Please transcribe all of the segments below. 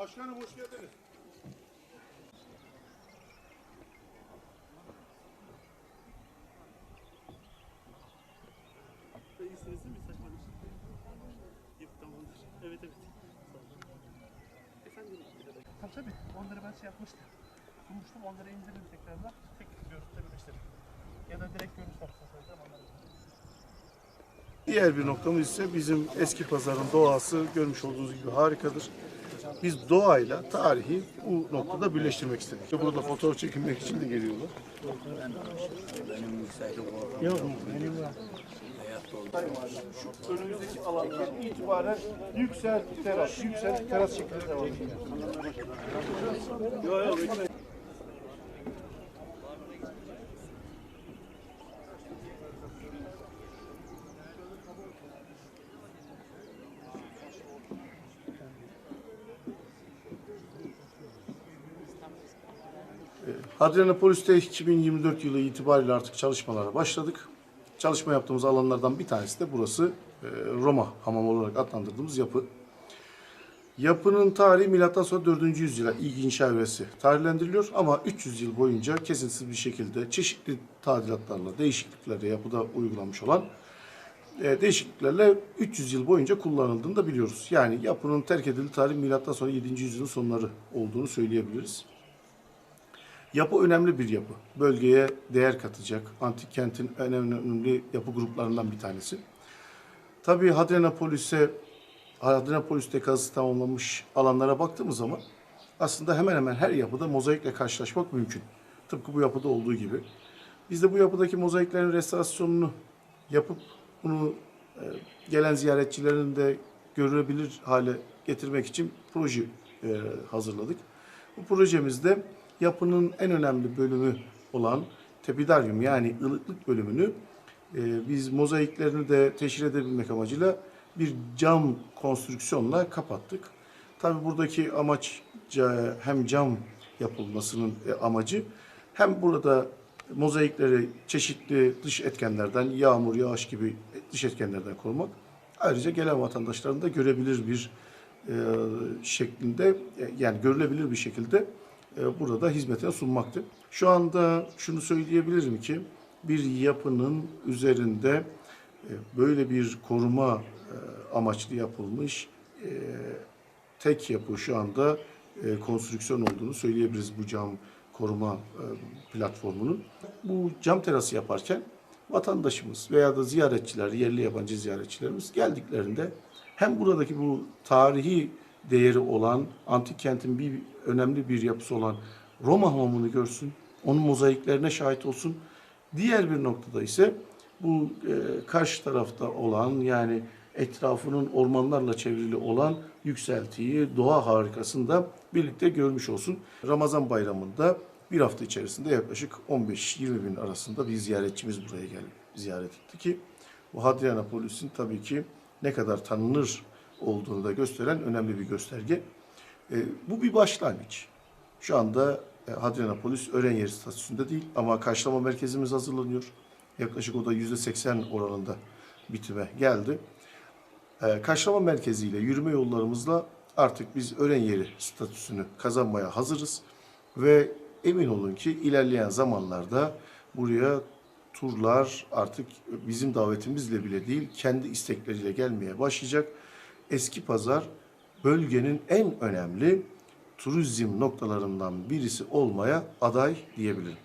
Başkanım hoş geldiniz. İyisiniz değil mi Sayın Valim? Yok tamamdır. Evet evet. Sağ olun. Efendim? Tabii tabii. Onları ben şey yapmıştım. Sunmuştum. Onları indirdim tekrardan. Tek görüntülerini istedim. Ya da direkt görüntü söyleyeceğim onları. Diğer bir noktamız ise bizim eski pazarın doğası görmüş olduğunuz gibi harikadır. Biz doğayla tarihi bu noktada birleştirmek istedik. Burada fotoğraf çekinmek için de geliyorlar. Yok, benim var. Şu önümüzdeki alandan itibaren yüksel teras, yüksel teras şeklinde devam ediyor. Hadrianapolis'te 2024 yılı itibariyle artık çalışmalara başladık. Çalışma yaptığımız alanlardan bir tanesi de burası e, Roma hamamı olarak adlandırdığımız yapı. Yapının tarihi milattan sonra 4. yüzyıla ilk inşa evresi tarihlendiriliyor ama 300 yıl boyunca kesintisiz bir şekilde çeşitli tadilatlarla, değişikliklerle yapıda uygulanmış olan e, değişikliklerle 300 yıl boyunca kullanıldığını da biliyoruz. Yani yapının terk edildiği tarih milattan sonra 7. yüzyılın sonları olduğunu söyleyebiliriz. Yapı önemli bir yapı. Bölgeye değer katacak. Antik kentin en önemli yapı gruplarından bir tanesi. Tabii Hadrianapolis'e Hadrianapolis'te kazısı tamamlanmış alanlara baktığımız zaman aslında hemen hemen her yapıda mozaikle karşılaşmak mümkün. Tıpkı bu yapıda olduğu gibi. Biz de bu yapıdaki mozaiklerin restorasyonunu yapıp bunu e, gelen ziyaretçilerin de görülebilir hale getirmek için proje e, hazırladık. Bu projemizde yapının en önemli bölümü olan tepidaryum yani ılıklık bölümünü e, biz mozaiklerini de teşhir edebilmek amacıyla bir cam konstrüksiyonla kapattık. Tabii buradaki amaç hem cam yapılmasının e, amacı hem burada mozaikleri çeşitli dış etkenlerden, yağmur, yağış gibi dış etkenlerden korumak. Ayrıca gelen vatandaşların da görebilir bir e, şeklinde e, yani görülebilir bir şekilde burada hizmetine sunmaktı. Şu anda şunu söyleyebilirim ki bir yapının üzerinde e, böyle bir koruma e, amaçlı yapılmış e, tek yapı şu anda e, konstrüksiyon olduğunu söyleyebiliriz bu cam koruma e, platformunun. Bu cam terası yaparken vatandaşımız veya da ziyaretçiler, yerli yabancı ziyaretçilerimiz geldiklerinde hem buradaki bu tarihi değeri olan, antik kentin bir önemli bir yapısı olan Roma hamamını görsün, onun mozaiklerine şahit olsun. Diğer bir noktada ise bu e, karşı tarafta olan yani etrafının ormanlarla çevrili olan yükseltiyi, doğa harikasını da birlikte görmüş olsun. Ramazan bayramında bir hafta içerisinde yaklaşık 15-20 bin arasında bir ziyaretçimiz buraya gelip ziyaret etti ki bu Hadrianapolis'in tabii ki ne kadar tanınır olduğunu da gösteren önemli bir gösterge. E, bu bir başlangıç. Şu anda e, Hadrianapolis öğren yeri statüsünde değil ama karşılama merkezimiz hazırlanıyor. Yaklaşık o da yüzde seksen oranında bitime geldi. E, karşılama merkeziyle yürüme yollarımızla artık biz öğren yeri statüsünü kazanmaya hazırız. Ve emin olun ki ilerleyen zamanlarda buraya turlar artık bizim davetimizle bile değil kendi istekleriyle gelmeye başlayacak. Eski Pazar bölgenin en önemli turizm noktalarından birisi olmaya aday diyebilirim.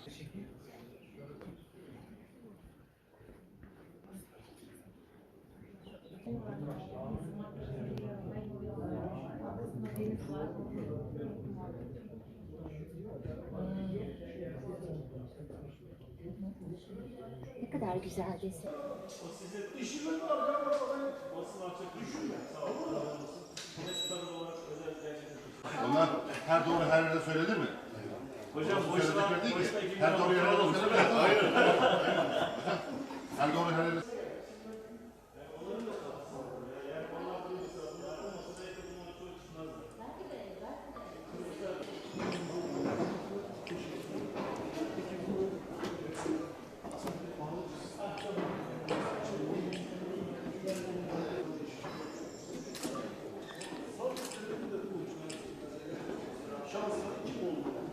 Ne kadar güzel desin. Onlar her doğru her yerde söylenir mi? Hocam boşuna, boşuna Her doğru her yerde söylenir mi? Hayır. Her doğru her yerde chama-se Edmundo.